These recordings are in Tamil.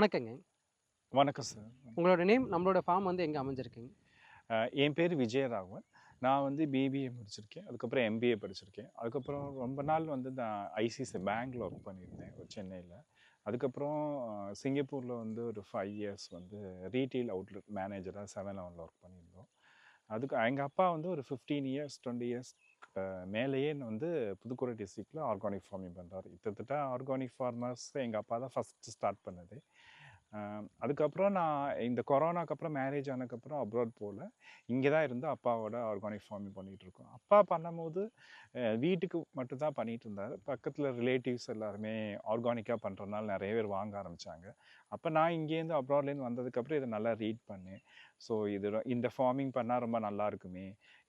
வணக்கங்க. வணக்கம் சார். உங்களோட நேம் நம்மளோட ஃபார்ம் வந்து எங்கே அமைஞ்சிருக்குங்க? என் பேர் விஜயராகவன். நான் வந்து பிபிஏ முடிச்சிருக்கேன். அதுக்கப்புறம் எம்பிஏ படிச்சிருக்கேன். அதுக்கப்புறம் ரொம்ப நாள் வந்து நான் ஐசிசி பேங்க்ல ஒர்க் பண்ணியிருந்தேன் சென்னையில். அதுக்கப்புறம் சிங்கப்பூரில் வந்து ஒரு ஃபைவ் இயர்ஸ் வந்து ரீட்டெயில் அவுட்லெட் மேனேஜராக செவன் லெவனில் ஒர்க் பண்ணியிருந்தோம். அதுக்கு எங்கள் அப்பா வந்து ஒரு ஃபிஃப்டீன் இயர்ஸ் டுவெண்ட்டி இயர்ஸ் மேலேயே வந்து புதுக்கோட்டை டிஸ்ட்ரிக்டில் ஆர்கானிக் ஃபார்மிங் பண்ணுறாரு கிட்டத்தட்ட ஆர்கானிக் ஃபார்மர்ஸ் எங்கள் அப்பா தான் ஃபஸ்ட்டு ஸ்டார்ட் பண்ணது. அதுக்கப்புறம் நான் இந்த கொரோனாக்கு அப்புறம் மேரேஜ் ஆனதுக்கப்புறம் அப்ராட் போகல இங்கே தான் இருந்து அப்பாவோட ஆர்கானிக் ஃபார்மிங் பண்ணிகிட்டு இருக்கோம். அப்பா பண்ணும்போது வீட்டுக்கு மட்டும்தான் பண்ணிகிட்டு இருந்தார். பக்கத்தில் ரிலேட்டிவ்ஸ் எல்லாருமே ஆர்கானிக்காக பண்ணுறதுனால நிறைய பேர் வாங்க ஆரம்பித்தாங்க அப்போ நான் இங்கேருந்து அப்ராட்லேருந்து வந்ததுக்கப்புறம் இதை நல்லா ரீட் பண்ணேன். ஸோ இது இந்த ஃபார்மிங் பண்ணால் ரொம்ப நல்லா இருக்குமே.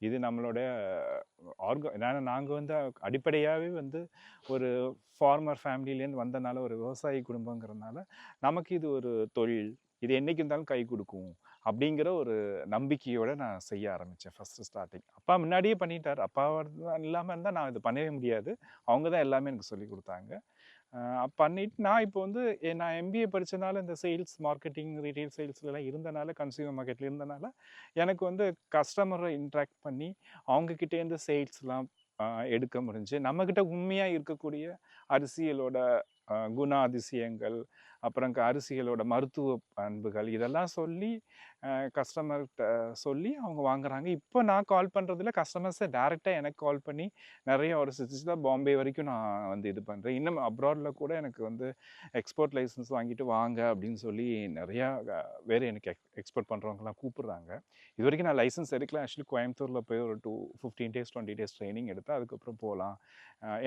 இது நம்மளோட ஆர்கா ஏன்னா நாங்கள் வந்து அடிப்படையாகவே வந்து ஒரு ஃபார்மர் ஃபேமிலியிலேருந்து வந்தனால ஒரு விவசாயி குடும்பங்கிறதுனால நமக்கு இது ஒரு தொழில் இது என்றைக்கு இருந்தாலும் கை கொடுக்கும் அப்படிங்கிற ஒரு நம்பிக்கையோடு நான் செய்ய ஆரம்பித்தேன் ஃபஸ்ட்டு ஸ்டார்டிங் அப்பா முன்னாடியே பண்ணிட்டார். அப்பா இல்லாமல் இருந்தால் நான் இது பண்ணவே முடியாது. அவங்க தான் எல்லாமே எனக்கு சொல்லி கொடுத்தாங்க. பண்ணிட்டு நான் இப்போ வந்து நான் எம்பிஏ படித்தனால இந்த சேல்ஸ் மார்க்கெட்டிங் ரீட்டைல் சேல்ஸ்லாம் இருந்தனால கன்சியூமர் மார்க்கெட்டில் இருந்தனால எனக்கு வந்து கஸ்டமரை இன்ட்ராக்ட் பண்ணி அவங்கக்கிட்டேருந்து சேல்ஸ்லாம் எடுக்க முடிஞ்சு நம்மக்கிட்ட உண்மையாக இருக்கக்கூடிய அரிசிகளோட அஹ், குண அதிசயங்கள் அப்புறம் க- அரிசிகளோட மருத்துவ பண்புகள் இதெல்லாம் சொல்லி கஸ்டமர்கிட்ட சொல்லி அவங்க வாங்குறாங்க. இப்போ நான் கால் பண்ணுறதுல கஸ்டமர்ஸை டேரெக்டாக எனக்கு கால் பண்ணி நிறைய ஒரு தான் பாம்பே வரைக்கும் நான் வந்து இது பண்ணுறேன் இன்னும் அப்ராடில் கூட எனக்கு வந்து எக்ஸ்போர்ட் லைசன்ஸ் வாங்கிட்டு வாங்க அப்படின்னு சொல்லி நிறையா வேறு எனக்கு எக்ஸ்போர்ட் பண்ணுறவங்கலாம் கூப்பிட்றாங்க. இது வரைக்கும் நான் லைசன்ஸ் எடுக்கல. ஆக்சுவலி கோயம்புத்தூரில் போய் ஒரு two fifteen days twenty days training எடுத்து அதுக்கப்புறம் போகலாம்.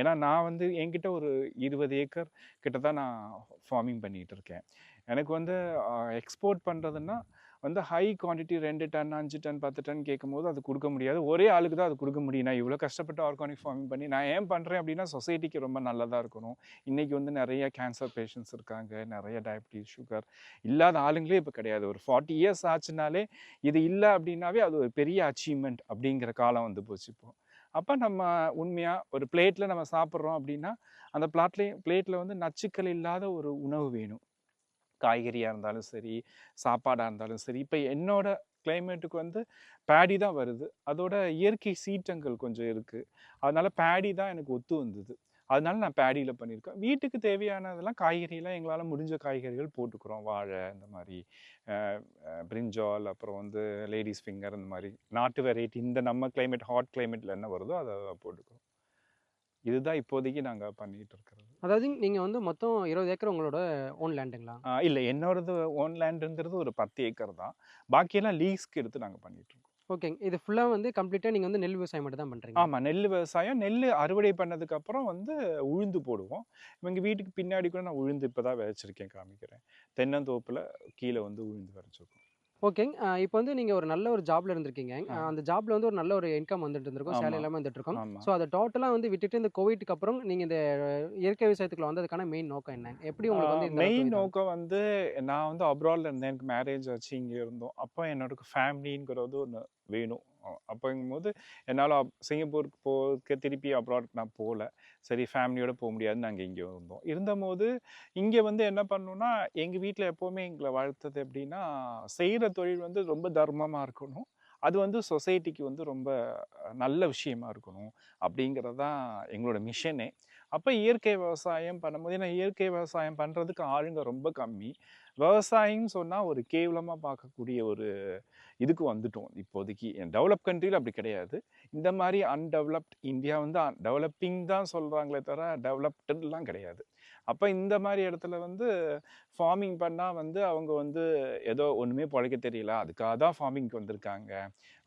ஏன்னா நான் வந்து என்கிட்ட ஒரு இருபது ஏக்கர் கிட்ட தான் நான் ஃபார்மிங் பண்ணிகிட்டு இருக்கேன். எனக்கு வந்து எக்ஸ்போர்ட் பண்ணுறதுன்னா வந்து ஹை குவான்டிட்டி ரெண்டு டன் அஞ்சு டன் பத்து டன் கேட்கும்போது அது கொடுக்க முடியாது. ஒரே ஆளுக்கு தான் அது கொடுக்க முடியும். நான் இவ்வளோ கஷ்டப்பட்டு ஆர்கானிக் ஃபார்மிங் பண்ணி நான் ஏன் பண்ணுறேன் அப்படின்னா சொசைட்டிக்கு ரொம்ப நல்லதாக இருக்கணும். இன்றைக்கி வந்து நிறைய கேன்சர் பேஷண்ட்ஸ் இருக்காங்க நிறைய டயபிட்டிஸ் சுகர் இல்லாத ஆளுங்களே இப்போ கிடையாது. ஒரு ஃபார்ட்டி இயர்ஸ் ஆச்சுனாலே இது இல்லை அப்படின்னாவே அது ஒரு பெரிய அச்சீவ்மெண்ட் அப்படிங்கிற காலம் வந்து போச்சு இப்போ. அப்போ நம்ம உண்மையாக ஒரு பிளேட்டில் நம்ம சாப்பிட்றோம் அப்படின்னா அந்த பிளாட்லேயும் பிளேட்டில் வந்து நச்சுக்கள் இல்லாத ஒரு உணவு வேணும். காய்கறியாக இருந்தாலும் சரி சாப்பாடாக இருந்தாலும் சரி இப்போ என்னோட கிளைமேட்டுக்கு வந்து பேடி தான் வருது. அதோட இயற்கை சீற்றங்கள் கொஞ்சம் இருக்குது அதனால் பேடி தான் எனக்கு ஒத்து வந்தது. அதனால நான் பேடியில் பண்ணியிருக்கேன். வீட்டுக்கு தேவையானதெல்லாம் காய்கறியெல்லாம் எங்களால் முடிஞ்ச காய்கறிகள் போட்டுக்கிறோம். வாழை இந்த மாதிரி பிரிஞ்சால் அப்புறம் வந்து லேடிஸ் ஃபிங்கர் இந்த மாதிரி. நாட்டு வெரைட்டி இந்த நம்ம கிளைமேட் ஹாட் கிளைமேட்டில் என்ன வருதோ அதை போட்டுக்கிறோம். இதுதான் இப்போதைக்கு நாங்கள் பண்ணிகிட்டு இருக்கிறது. அதாவது நீங்கள் வந்து மொத்தம் இருபது ஏக்கர் உங்களோட ஓன் லேண்டுங்களா இல்லை என்னோடது ஓன் லேண்டுங்கிறது ஒரு பத்து ஏக்கர் தான். பாக்கியெல்லாம் லீஸ்க்கு எடுத்து நாங்கள் பண்ணிட்டு இருக்கோம். ஓகேங்க இது ஃபுல்லாக வந்து கம்ப்ளீட்டாக நீங்கள் வந்து நெல் விவசாயம் மட்டும் தான் பண்ணுறீங்க ஆமாம் நெல் விவசாயம் நெல் அறுவடை பண்ணதுக்கு அப்புறம் வந்து உளுந்து போடுவோம். இவங்க வீட்டுக்கு பின்னாடி கூட நான் உளுந்து இப்போ தான் விதைச்சிருக்கேன் காமிக்கிறேன். தென்னந்தோப்பில் கீழே வந்து உளுந்து விதைச்சிருக்கோம். ஓகேங்க இப்போ வந்து நீங்கள் ஒரு நல்ல ஒரு ஜாப்ல இருந்திருக்கீங்க. அந்த ஜாப்ல வந்து ஒரு நல்ல ஒரு இன்கம் வந்துட்டு இருந்திருக்கும் சேலரி ஆமா. எல்லாமே வந்துட்டு இருக்கும். ஸோ அதை டோட்டலாக வந்து விட்டுட்டு இந்த கோவிட்க்கு அப்புறம் நீங்கள் இந்த இயற்கை விவசாயத்துக்குள்ள வந்ததுக்கான மெயின் நோக்கம் என்ன? எப்படி உங்களுக்கு வந்து மெயின் நோக்கம் வந்து நான் வந்து அப்ராடில் இருந்தேன் எனக்கு மேரேஜ் ஆச்சு இங்கே இருந்தோம். அப்போ என்னோட ஃபேமிலிங்கிறது ஒன்று வேணும். அப்போங்கும்போது என்னால் சிங்கப்பூருக்கு போக திருப்பி அப்ராட் நான் போகல சரி ஃபேமிலியோடு போக முடியாதுன்னு நாங்கள் இங்கே இருந்தோம் இருந்தபோது இங்கே வந்து என்ன பண்ணணுன்னா எங்கள் வீட்டில் எப்போவுமே எங்களை வளர்த்தது எப்படின்னா செய்கிற தொழில் வந்து ரொம்ப தர்மமாக இருக்கணும். அது வந்து சொசைட்டிக்கு வந்து ரொம்ப நல்ல விஷயமா இருக்கணும் அப்படிங்கிறது தான் எங்களோட மிஷனே அப்போ இயற்கை விவசாயம் பண்ணும்போது ஏன்னா இயற்கை விவசாயம் பண்ணுறதுக்கு ஆளுங்க ரொம்ப கம்மி. விவசாயின்னு சொன்னால் ஒரு கேவலமாக பார்க்கக்கூடிய ஒரு இதுக்கு வந்துட்டோம். இப்போதைக்கு டெவலப் கண்ட்ரியில் அப்படி கிடையாது. இந்த மாதிரி அன்டெவலப்ட் இந்தியா வந்து டெவலப்பிங் தான் சொல்கிறாங்களே தவிர டெவலப்டுலாம் கிடையாது. அப்போ இந்த மாதிரி இடத்துல வந்து ஃபார்மிங் பண்ணால் வந்து அவங்க வந்து ஏதோ ஒன்றுமே பிழைக்க தெரியல அதுக்காக தான் ஃபார்மிங்க்கு வந்திருக்காங்க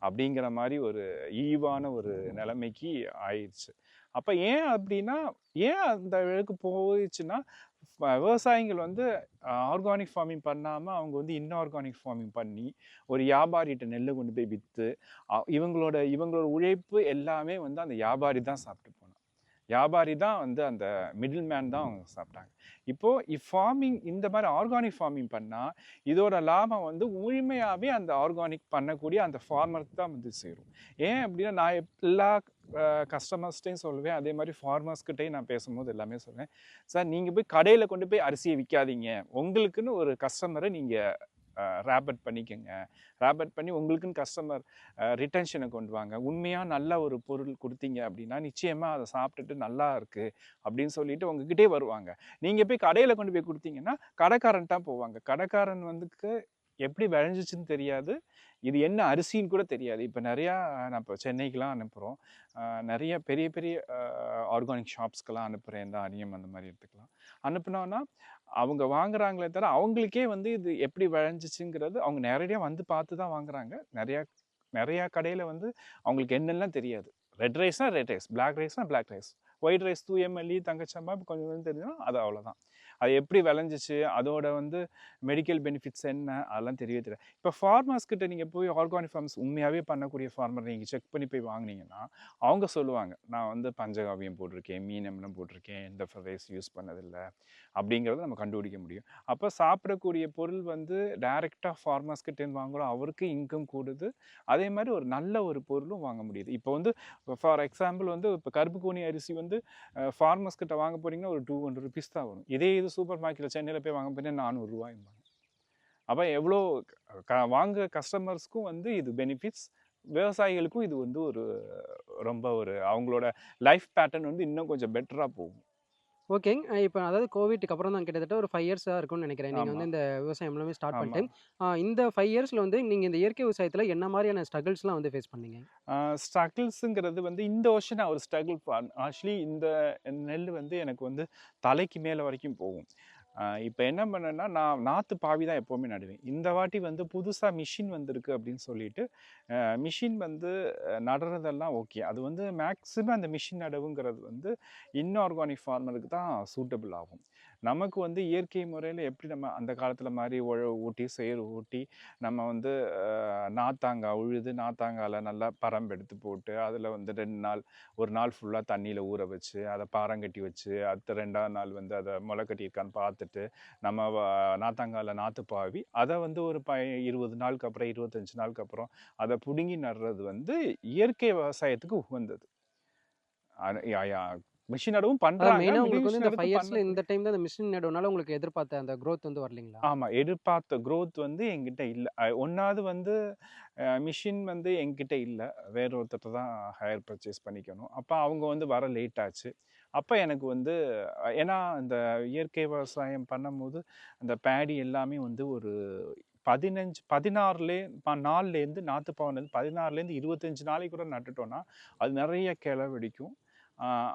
அப்படிங்கிற மாதிரி ஒரு ஈவான ஒரு நிலைமைக்கு ஆயிடுச்சு. அப்போ ஏன் அப்படின்னா ஏன் அந்த அளவுக்கு போயிடுச்சுன்னா விவசாயிகள் வந்து ஆர்கானிக் ஃபார்மிங் பண்ணாமல் அவங்க வந்து இன்ஆர்கானிக் ஃபார்மிங் பண்ணி ஒரு வியாபாரிகிட்ட நெல்லை கொண்டு போய் விற்று இவங்களோட இவங்களோட உழைப்பு எல்லாமே வந்து அந்த வியாபாரி தான் சாப்பிட்டு வியாபாரி தான் வந்து அந்த மிடில் மேன் தான் அவங்க சாப்பிட்டாங்க. இப்போது ஃபார்மிங் இந்த மாதிரி ஆர்கானிக் ஃபார்மிங் பண்ணால் இதோட லாபம் வந்து முழுமையாகவே அந்த ஆர்கானிக் பண்ணக்கூடிய அந்த ஃபார்மருக்கு தான் வந்து சேரும். ஏன் அப்படின்னா நான் எல்லா கஸ்டமர்ஸ்டையும் சொல்லுவேன். அதே மாதிரி ஃபார்மர்ஸ்கிட்டையும் நான் பேசும்போது எல்லாமே சொல்லுவேன். சார் நீங்கள் போய் கடையில் கொண்டு போய் அரிசியை விற்காதீங்க உங்களுக்குன்னு ஒரு கஸ்டமரை நீங்கள் ரேபட் பண்ணிக்கோங்க. ரேபட் பண்ணி உங்களுக்குன்னு கஸ்டமர் ரிட்டன்ஷனை கொண்டு வாங்க. உண்மையாக நல்ல ஒரு பொருள் கொடுத்தீங்க அப்படின்னா நிச்சயமாக அதை சாப்பிட்டுட்டு நல்லா இருக்குது அப்படின்னு சொல்லிட்டு உங்ககிட்டே வருவாங்க. நீங்கள் போய் கடையில் கொண்டு போய் கொடுத்தீங்கன்னா கடைக்காரன் தான் போவாங்க. கடைக்காரன் வந்துக்கு எப்படி விளைஞ்சிச்சுன்னு தெரியாது. இது என்ன அரிசின்னு கூட தெரியாது. இப்போ நிறையா நான் இப்போ சென்னைக்கெலாம் அனுப்புகிறோம் நிறைய பெரிய பெரிய ஆர்கானிக் ஷாப்ஸ்க்கெலாம் அனுப்புகிறேன் இந்த அரியம் அந்த மாதிரி எடுத்துக்கலாம் அனுப்புனோன்னா அவங்க வாங்குறாங்களே தவிர அவங்களுக்கே வந்து இது எப்படி விளைஞ்சிச்சுங்கிறது அவங்க நேரடியாக வந்து பார்த்து தான் வாங்குறாங்க. நிறையா நிறையா கடையில் வந்து அவங்களுக்கு என்னெல்லாம் தெரியாது. ரெட் ரைஸ்னால் ரெட் ரைஸ் பிளாக் ரைஸ்னால் பிளாக் ரைஸ் ஒயிட் ரைஸ் தூ மல்லி தங்கச்சம்பா கொஞ்சம் கொஞ்சம் தெரிஞ்சுன்னா அது அவ்வளோதான் அது எப்படி விளைஞ்சிச்சு? அதோட வந்து மெடிக்கல் பெனிஃபிட்ஸ் என்ன? அதெல்லாம் தெரியவே தெரியாது இப்போ ஃபார்மர்ஸ் கிட்ட நீங்கள் போய் ஆர்கானிக் ஃபார்ம்ஸ் உண்மையாகவே பண்ணக்கூடிய ஃபார்மர் நீங்கள் செக் பண்ணி போய் வாங்குனீங்கன்னா அவங்க சொல்லுவாங்க நான் வந்து பஞ்சகாவியம் போட்டிருக்கேன் மீன் எம்னம் போட்டிருக்கேன் எந்த ரைஸ் யூஸ் பண்ணதில்லை. அப்படிங்கிறத நம்ம கண்டுபிடிக்க முடியும். அப்போ சாப்பிடக்கூடிய பொருள் வந்து டைரெக்டாக ஃபார்மர்ஸ் கிட்டேருந்து வாங்குறோம். அவருக்கு இன்கம் கூடுது. அதே மாதிரி ஒரு நல்ல ஒரு பொருளும் வாங்க முடியுது. இப்போ வந்து ஃபார் எக்ஸாம்பிள் வந்து இப்போ கருப்பு கோணி அரிசி வந்து ஃபார்மர்ஸ் கிட்ட வாங்க போகிறீங்கன்னா ஒரு டூ ஹண்ட்ரட் ருபீஸ் தான் வரும். இதே இது சூப்பர் மார்க்கெட்டில் சென்னையில் போய் வாங்க போனீங்கன்னா நானூறுரூவாய்ம்பாங்க அப்போ எவ்வளோ க வாங்குற கஸ்டமர்ஸ்க்கும் வந்து இது பெனிஃபிட்ஸ் விவசாயிகளுக்கும் இது வந்து ஒரு ரொம்ப ஒரு அவங்களோட லைஃப் பேட்டர்ன் வந்து இன்னும் கொஞ்சம் பெட்டராக போகும். ஓகேங்க இப்போ அதாவது கோவிட்க்கு அப்புறம் தான் கிட்டத்தட்ட ஒரு ஃபைவ் இயர்ஸாக இருக்கும்னு நினைக்கிறேன் நீங்கள் வந்து. இந்த விவசாயம் எல்லாமே ஸ்டார்ட். பண்ணிட்டு இந்த ஃபைவ் இயர்ஸில் வந்து நீங்கள் இந்த இயற்கை விவசாயத்தில் என்ன மாதிரியான ஸ்ட்ரகிள்ஸ்லாம் வந்து ஃபேஸ் பண்ணீங்க ஸ்ட்ரகிள்ஸுங்கிறது வந்து இந்த வருஷம் நான் ஒரு ஸ்ட்ரகிள் ஆக்சுவலி இந்த நெல் வந்து எனக்கு வந்து தலைக்கு மேலே வரைக்கும் போகும் இப்போ என்ன பண்ணேன்னா நான் நாற்று பாவி தான் எப்போவுமே நடுவேன். இந்த வாட்டி வந்து புதுசாக மிஷின் வந்திருக்கு அப்படின்னு சொல்லிட்டு மிஷின் வந்து நடுறதெல்லாம் ஓகே. அது வந்து மேக்ஸிமம் அந்த மிஷின் நடவுங்கிறது வந்து இன்ஆர்கானிக் ஃபார்மருக்கு தான் சூட்டபிள் ஆகும். நமக்கு வந்து இயற்கை முறையில் எப்படி நம்ம அந்த காலத்தில் மாதிரி உழவு ஊட்டி சேறு ஊட்டி நம்ம வந்து நாத்தாங்காய் உழுது நாத்தாங்காயில் நல்லா பரம்பு எடுத்து போட்டு அதில் வந்து ரெண்டு நாள் ஒரு நாள் ஃபுல்லாக தண்ணியில் ஊற வச்சு அதை பாரங்கட்டி வச்சு அடுத்த ரெண்டாவது நாள் வந்து அதை முளைக்கட்டி கட்டியிருக்கான்னு பார்த்துட்டு நம்ம வ- நாத்தாங்கால நாற்று பாவி அதை வந்து ஒரு ப இருபது நாளுக்கு அப்புறம் இருபத்தஞ்சு நாளுக்கு அப்புறம் அதை பிடுங்கி நடுறது வந்து இயற்கை விவசாயத்துக்கு உகந்தது. மிஷின் நடவும் பண்றாங்க உங்களுக்கு வந்து இந்த machine ஃபைவ் எடுத்து இயர்ஸில் பண்ண- இந்த டைம் தான் இந்த மிஷின் நடுவனால உங்களுக்கு எதிர்பார்த்த அந்த growth வந்து வரலைங்களா? ஆமா எதிர்பார்த்த growth வந்து என்கிட்ட இல்லை. ஒன்றாவது வந்து மிஷின் வந்து என்கிட்ட இல்லை. வேற ஒருத்தர் தான் ஹையர் பர்ச்சேஸ் பண்ணிக்கணும். அப்போ அவங்க வந்து வர லேட் ஆச்சு. அப்போ எனக்கு வந்து ஏன்னா இந்த இயற்கை விவசாயம் பண்ணும்போது அந்த பேடி எல்லாமே வந்து ஒரு பதினஞ்சு பதினாறுலே ப- நாலுலேருந்து நாற்று பவன் பதினாறுலேருந்து இருபத்தஞ்சு நாளைக்கு கூட நட்டுட்டோன்னா அது நிறைய கிளை வெடிக்கும்.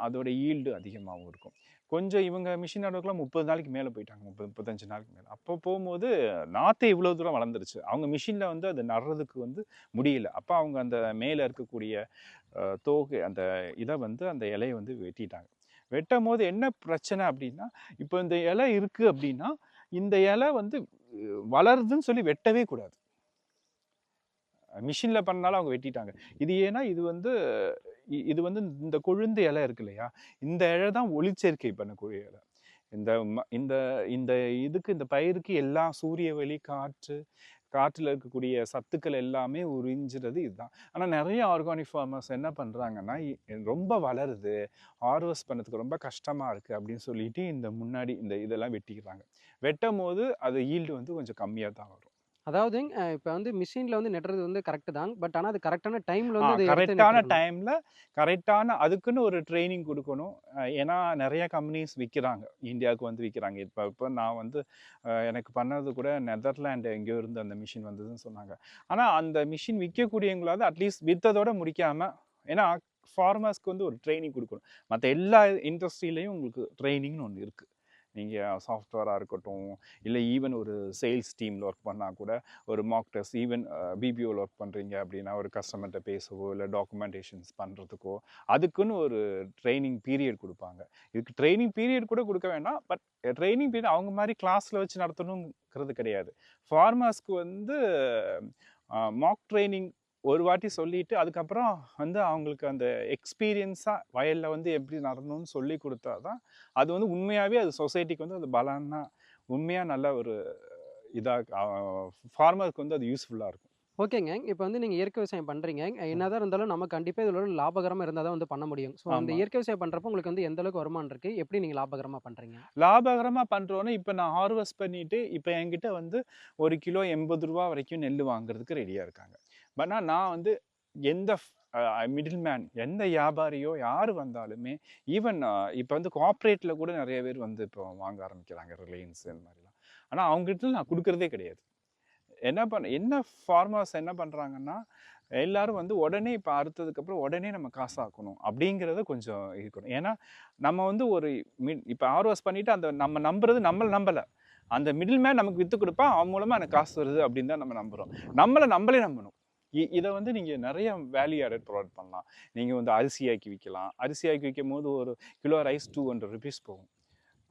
அதோட ஈல்டு அதிகமாகவும் இருக்கும். கொஞ்சம் இவங்க மிஷின் நடவுக்குலாம் முப்பது நாளைக்கு மேலே போயிட்டாங்க முப்பது முப்பத்தஞ்சு நாளைக்கு மேலே. அப்போ போகும்போது நாற்று இவ்வளோ தூரம் வளர்ந்துருச்சு. அவங்க மிஷினில் வந்து அது நடுறதுக்கு வந்து முடியல. அப்போ அவங்க அந்த மேலே இருக்கக்கூடிய தோகை அந்த இதை வந்து அந்த இலையை வந்து வெட்டிட்டாங்க. வெட்டும் போது என்ன பிரச்சனை அப்படின்னா இப்போ இந்த இலை இருக்குது அப்படின்னா இந்த இலை வந்து வளருதுன்னு சொல்லி வெட்டவே கூடாது. மிஷினில் பண்ணாலும் அவங்க வெட்டிட்டாங்க. இது ஏன்னா இது வந்து இது வந்து இந்த கொழுந்து இலை இருக்கு இல்லையா? இந்த இலை தான் ஒளிச்சேர்க்கை பண்ணக்கூடிய இலை. இந்த இந்த இந்த இதுக்கு இந்த பயிருக்கு எல்லா சூரிய வெளி காற்று காற்றில் இருக்கக்கூடிய சத்துக்கள் எல்லாமே உறிஞ்சுறது இதுதான். ஆனால் நிறைய ஆர்கானிக் ஃபார்மர்ஸ் என்ன பண்ணுறாங்கன்னா ரொம்ப வளருது ஹார்வெஸ்ட் பண்ணதுக்கு ரொம்ப கஷ்டமாக இருக்குது அப்படின்னு சொல்லிட்டு இந்த முன்னாடி இந்த இதெல்லாம் வெட்டிக்கிறாங்க. வெட்டும் போது அது ஈல்டு வந்து கொஞ்சம் கம்மியாக தான் வரும். அதாவது இப்போ வந்து மிஷினில் வந்து நடுறது வந்து கரெக்டு தான். பட் ஆனால் அது கரெக்டான டைமில் வந்து கரெக்டான. டைமில் கரெக்டான அதுக்குன்னு ஒரு ட்ரைனிங் கொடுக்கணும். ஏன்னா நிறைய கம்பெனிஸ் விற்கிறாங்க இந்தியாவுக்கு வந்து விற்கிறாங்க இப்போ இப்போ நான் வந்து எனக்கு பண்ணது கூட நெதர்லாண்டு எங்கேயோ இருந்து அந்த மிஷின் வந்ததுன்னு சொன்னாங்க. ஆனால் அந்த மிஷின் விற்கக்கூடியவங்களாவது அட்லீஸ்ட் விற்றதோட முடிக்காம ஏன்னா ஃபார்மர்ஸ்க்கு வந்து ஒரு ட்ரைனிங் கொடுக்கணும். மற்ற எல்லா இண்டஸ்ட்ரியிலையும் உங்களுக்கு ட்ரைனிங்னு ஒன்று இருக்குது நீங்கள் சாஃப்ட்வேராக இருக்கட்டும் இல்லை ஈவன் ஒரு சேல்ஸ் டீமில் ஒர்க் பண்ணால் கூட ஒரு மாக் டெஸ்ட் ஈவன் பிபிஓவில் ஒர்க் பண்ணுறீங்க அப்படின்னா ஒரு கஸ்டமர்கிட்ட பேசவோ இல்லை டாக்குமெண்டேஷன்ஸ் பண்ணுறதுக்கோ அதுக்குன்னு ஒரு ட்ரைனிங் பீரியட் கொடுப்பாங்க. இதுக்கு ட்ரைனிங் பீரியட் கூட கொடுக்க வேண்டாம் பட் ட்ரைனிங் பீரியட் அவங்க மாதிரி கிளாஸில் வச்சு நடத்தணுங்கிறது கிடையாது. ஃபார்மர்ஸ்க்கு வந்து மாக் ட்ரைனிங் ஒரு வாட்டி சொல்லிட்டு அதுக்கப்புறம் வந்து அவங்களுக்கு அந்த எக்ஸ்பீரியன்ஸாக வயலில் வந்து எப்படி நடணும்னு சொல்லி கொடுத்தா தான் அது வந்து உண்மையாகவே அது சொசைட்டிக்கு வந்து அது பலன்னா உண்மையாக நல்ல ஒரு இதாக ஃபார்மருக்கு வந்து அது யூஸ்ஃபுல்லாக இருக்கும். ஓகேங்க. இப்போ வந்து நீங்கள் இயற்கை விவசாயம் பண்ணுறீங்க என்னதான் இருந்தாலும் நம்ம கண்டிப்பாக இதில் லாபகரமாக இருந்தால் தான் வந்து பண்ண முடியும். ஸோ அந்த. இயற்கை விவசாயம் பண்ணுறப்போ உங்களுக்கு வந்து எந்த அளவுக்கு வருமானம் இருக்குது எப்படி நீங்கள் லாபகரமாக பண்ணுறீங்க லாபகரமாக பண்ணுறோன்னு இப்போ நான் ஹார்வெஸ்ட் பண்ணிட்டு இப்போ என்கிட்ட வந்து ஒரு கிலோ எண்பது ரூபா வரைக்கும் நெல் வாங்குறதுக்கு ரெடியாக இருக்காங்க. பட் நான் வந்து எந்த மிடில் மேன் எந்த வியாபாரியோ யார் வந்தாலுமே ஈவன் இப்போ வந்து கோஆப்ரேட்டில் கூட நிறைய பேர் வந்து இப்போ வாங்க ஆரம்பிக்கிறாங்க ரிலையன்ஸ் இந்த மாதிரிலாம். ஆனால் அவங்ககிட்ட நான் கொடுக்குறதே கிடையாது. என்ன பண்ண என்ன ஃபார்மர்ஸ் என்ன பண்ணுறாங்கன்னா எல்லாரும் வந்து உடனே இப்போ அறுத்ததுக்கப்புறம் உடனே நம்ம காசாக்கணும் அப்படிங்கிறத கொஞ்சம் இருக்கணும் ஏன்னா நம்ம வந்து ஒரு மிட் இப்போ ஆர்வஸ் பண்ணிவிட்டு அந்த நம்ம நம்புறது நம்மளை நம்பலை. அந்த மிடில் மேன் நமக்கு விற்று கொடுப்பா அவன் மூலமாக எனக்கு காசு வருது அப்படின்னு தான் நம்ம நம்புகிறோம் நம்மளை நம்மளே நம்பணும். இதை வந்து நீங்கள் நிறைய வேல்யூ ஆடட் ப்ரொவைட் பண்ணலாம். நீங்கள் வந்து அரிசி ஆக்கி விற்கலாம் அரிசி ஆக்கி விற்கும் போது ஒரு kilo rice two hundred rupees போகும்.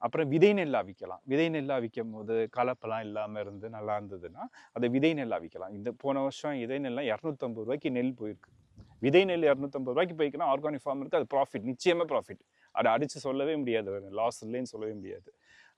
அப்புறம் விதை நெல்லா விற்கலாம் விதை நெல்லா விற்கும் போது கலப்பெல்லாம் இல்லாமல் இருந்து நல்லா இருந்ததுன்னா அதை விதை நெல்லா விற்கலாம் இந்த போன வருஷம் விதை நெல்லாம் இரநூத்தம்பது ரூபாய்க்கு நெல் போயிருக்கு. விதை நெல் இரநூத்தம்பது ரூபாய்க்கு போய்க்குன்னா ஆர்கானிக் ஃபார்ம் இருக்குது அது ப்ராஃபிட் நிச்சயமாக ப்ராஃபிட் அதை அடித்து சொல்லவே முடியாது லாஸ் இல்லைன்னு சொல்லவே முடியாது.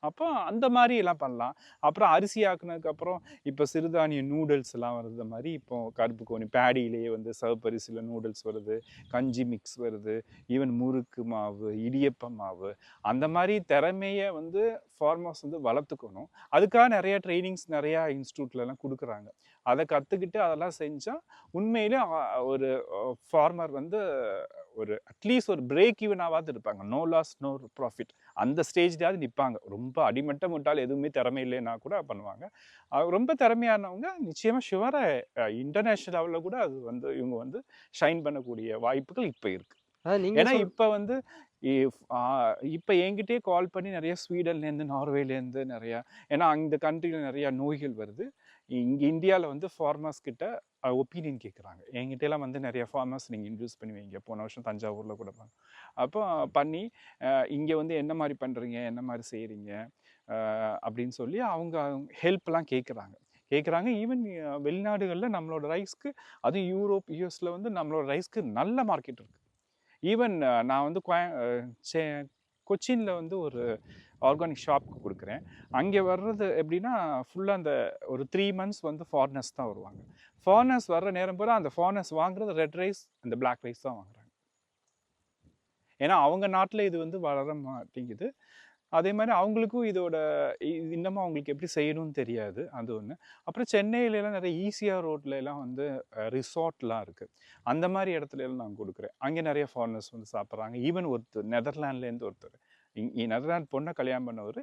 அப்போ அந்த மாதிரி எல்லாம் பண்ணலாம். அப்புறம் அரிசி ஆக்குனதுக்கப்புறம் இப்போ சிறுதானிய நூடுல்ஸ் எல்லாம் வருது மாதிரி இப்போ கருப்பு கோணி பேடியிலேயே வந்து சிவப்பரிசியில் நூடுல்ஸ் வருது கஞ்சி மிக்ஸ் வருது ஈவன் முறுக்கு மாவு இடியப்ப மாவு அந்த மாதிரி திறமையை வந்து ஃபார்மர்ஸ் வந்து வளர்த்துக்கணும். அதுக்காக நிறையா ட்ரைனிங்ஸ் நிறையா இன்ஸ்டியூட்லலாம் கொடுக்குறாங்க. அதை கற்றுக்கிட்டு அதெல்லாம் செஞ்சால் உண்மையிலே ஒரு ஃபார்மர் வந்து ஒரு அட்லீஸ்ட் ஒரு பிரேக் ஈவனாவது இருப்பாங்க. நோ லாஸ் நோ ப்ராஃபிட் அந்த ஸ்டேஜ்லயாவது நிற்பாங்க ரொம்ப அடிமட்டம் முட்டால் எதுவுமே திறமை இல்லைன்னா கூட பண்ணுவாங்க. ரொம்ப திறமையானவங்க நிச்சயமாக ஷுவராக இன்டர்நேஷ்னல் லெவலில் கூட அது வந்து இவங்க வந்து ஷைன் பண்ணக்கூடிய வாய்ப்புகள் இப்போ இருக்கு. அதாவது நீங்கள் ஏன்னா இப்போ வந்து இப்போ என்கிட்டயே கால் பண்ணி நிறைய ஸ்வீடன்லேருந்து நார்வேலேருந்து நிறையா ஏன்னா அந்த கண்ட்ரியில் நிறையா நோய்கள் வருது. இங்கே இந்தியாவில் வந்து ஃபார்மர்ஸ் கிட்ட ஒப்பீனியன் கேட்குறாங்க என்கிட்ட எல்லாம் வந்து நிறைய ஃபார்மர்ஸ் நீங்கள் இன்ட்ரூஸ் பண்ணுவீங்க. போன வருஷம் தஞ்சாவூரில் கூட பண்ண அப்போ பண்ணி இங்கே வந்து என்ன மாதிரி பண்ணுறீங்க என்ன மாதிரி செய்கிறீங்க அப்படின்னு சொல்லி அவங்க ஹெல்ப்லாம் கேட்குறாங்க கேட்குறாங்க ஈவன் வெளிநாடுகளில் நம்மளோட ரைஸ்க்கு அதுவும் யூரோப் யூஎஸில் வந்து நம்மளோட ரைஸ்க்கு நல்ல மார்க்கெட் இருக்குது ஈவன் நான் வந்து சே கொச்சினில் வந்து ஒரு ஆர்கானிக் ஷாப்க்கு கொடுக்குறேன். அங்கே வர்றது எப்படின்னா ஃபுல்லாக அந்த ஒரு த்ரீ மந்த்ஸ் வந்து ஃபாரினர்ஸ் தான் வருவாங்க. ஃபாரினர்ஸ் வர்ற நேரம் பூரா அந்த ஃபாரினர்ஸ் வாங்குறது ரெட் ரைஸ் அந்த பிளாக் ரைஸ் தான் வாங்குறாங்க. ஏன்னா அவங்க நாட்டில் இது வந்து வளர மாட்டேங்குது. அதே மாதிரி அவங்களுக்கும் இதோட இன்னமும் அவங்களுக்கு எப்படி செய்யணும்னு தெரியாது. அது ஒன்று அப்புறம் சென்னையிலலாம் நிறைய ஈஸியாக ரோட்ல எல்லாம் வந்து ரிசார்ட்லாம் இருக்குது அந்த மாதிரி இடத்துல எல்லாம் நான் கொடுக்குறேன். அங்கே நிறைய ஃபாரினர்ஸ் வந்து சாப்பிட்றாங்க. ஈவன் ஒருத்தர் நெதர்லாண்ட்லேருந்து ஒருத்தர். இங்கே நெதர்லாண்ட் பொண்ணை கல்யாணம் பண்ணவர்.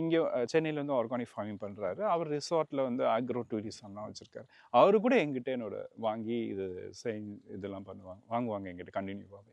இங்கே சென்னையிலேருந்து ஆர்கானிக் ஃபார்மிங் பண்ணுறாரு அவர் ரிசார்ட்டில் வந்து அக்ரோ டூரிசம்லாம் வச்சுருக்காரு. அவரு கூட எங்கிட்ட என்னோட வாங்கி இது செய் இதெல்லாம் பண்ணுவாங்க வாங்குவாங்க எங்கிட்ட கண்டினியூவாகவே